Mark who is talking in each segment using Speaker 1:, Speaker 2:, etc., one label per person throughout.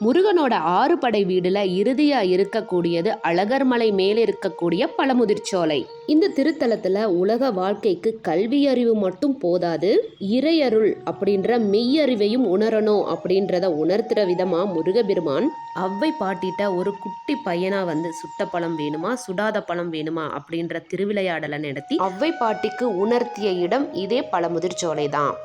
Speaker 1: முருகனோட ஆறு படை வீடுல இறுதியா இருக்கக்கூடியது அழகர்மலை மேலே இருக்கக்கூடிய பழமுதிர்ச்சோலை இந்த திருத்தலத்துல உலக வாழ்க்கைக்கு கல்வி அறிவு மட்டும் போதாது இறையருள் அப்படின்ற மெய்யறிவையும் உணரணும் அப்படின்றத உணர்த்துற விதமா முருகபெருமான் அவ்வை பாட்டிட்ட ஒரு குட்டி பையனா வந்து சுட்ட பழம் வேணுமா சுடாத பழம் வேணுமா அப்படின்ற திருவிளையாடலை நடத்தி அவ்வை பாட்டிக்கு உணர்த்திய இடம் இதே பழமுதிர்ச்சோலை தான்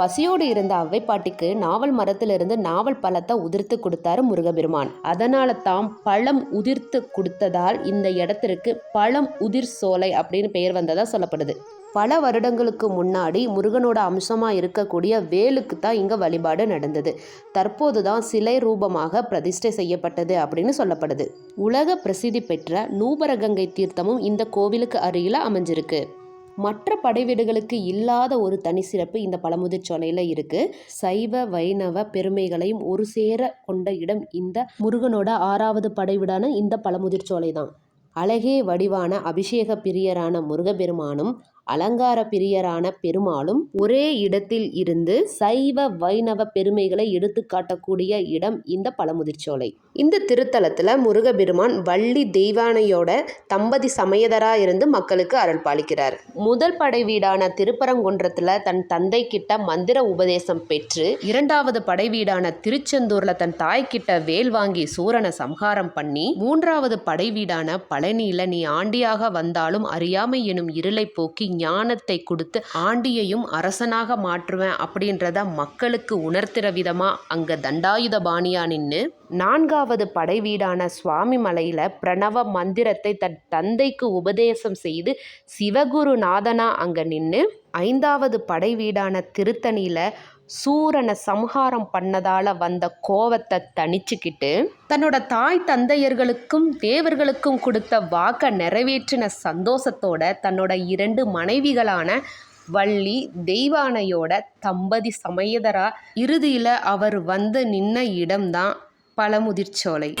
Speaker 1: பசியோடு இருந்த அவ்வைப்பாட்டிக்கு நாவல் மரத்திலிருந்து நாவல் பழத்தை உதிர்த்து கொடுத்தாரு முருகபெருமான் அதனால தாம் பழம் உதிர்த்து கொடுத்ததால் இந்த இடத்திற்கு பழம் உதிர் சோலை அப்படின்னு பெயர் வந்ததாக சொல்லப்படுது. பல வருடங்களுக்கு முன்னாடி முருகனோட அம்சமாக இருக்கக்கூடிய வேலுக்கு தான் இங்கே வழிபாடு நடந்தது. தற்போது தான் சிலை ரூபமாக பிரதிஷ்டை செய்யப்பட்டது அப்படின்னு சொல்லப்படுது. உலக பிரசித்தி பெற்ற நூபரகங்கை தீர்த்தமும் இந்த கோவிலுக்கு அருகில் அமைஞ்சிருக்கு. மற்ற படைவீடுகளுக்கு இல்லாத ஒரு தனி சிறப்பு இந்த பழமுதிர் சோலையில் இருக்கு. சைவ வைணவ பெருமைகளையும் ஒரு சேர கொண்ட இடம் இந்த முருகனோட ஆறாவது படைவீடான இந்த பழமுதிர் சோலை தான். அழகே வடிவான அபிஷேக பிரியரான முருகபெருமானும் அலங்கார பிரியரான பெருமாளும் ஒரே இடத்தில் இருந்து சைவ வைணவ பெருமைகளை எடுத்து காட்டக்கூடிய இடம் இந்த பழமுதிர்ச்சோலை. இந்த திருத்தலத்தில் முருகபெருமான் வள்ளி தெய்வானையோட தம்பதி சமயதரா இருந்து மக்களுக்கு அருள் பாலிக்கிறார். முதல் படை வீடான திருப்பரங்குன்றத்தில் தன் தந்தை கிட்ட மந்திர உபதேசம் பெற்று இரண்டாவது படை வீடான திருச்செந்தூர்ல தன் தாய் கிட்ட வேல் வாங்கி சூரனை சம்ஹாரம் பண்ணி மூன்றாவது படை வீடான பழனியில நீ ஆண்டியாக வந்தாலும் அறியாமை எனும் இருளை போக்கி ஞானத்தை கொடுத்து ஆண்டியையும் அரசனாக மாற்றுவேன் அப்படின்றத மக்களுக்கு உணர்த்துற விதமா அங்க தண்டாயுத பாணியா நின்று நான்காவது படை வீடான சுவாமி மலையில பிரணவ மந்திரத்தை தன் தந்தைக்கு உபதேசம் செய்து சிவகுருநாதனா அங்க நின்று ஐந்தாவது படை வீடான திருத்தணியில சூரனை சம்ஹாரம் பண்ணதால வந்த கோவத்தை தணிச்சுக்கிட்டு தன்னோட தாய் தந்தையர்களுக்கும் தேவர்களுக்கும் கொடுத்த வாக்கை நிறைவேற்றின சந்தோஷத்தோட தன்னோட இரண்டு மனைவிகளான வள்ளி தெய்வானையோட தம்பதி சமயதரா இறுதியில் அவர் வந்து நின்ன இடம்தான் பழமுதிர்ச்சோலை.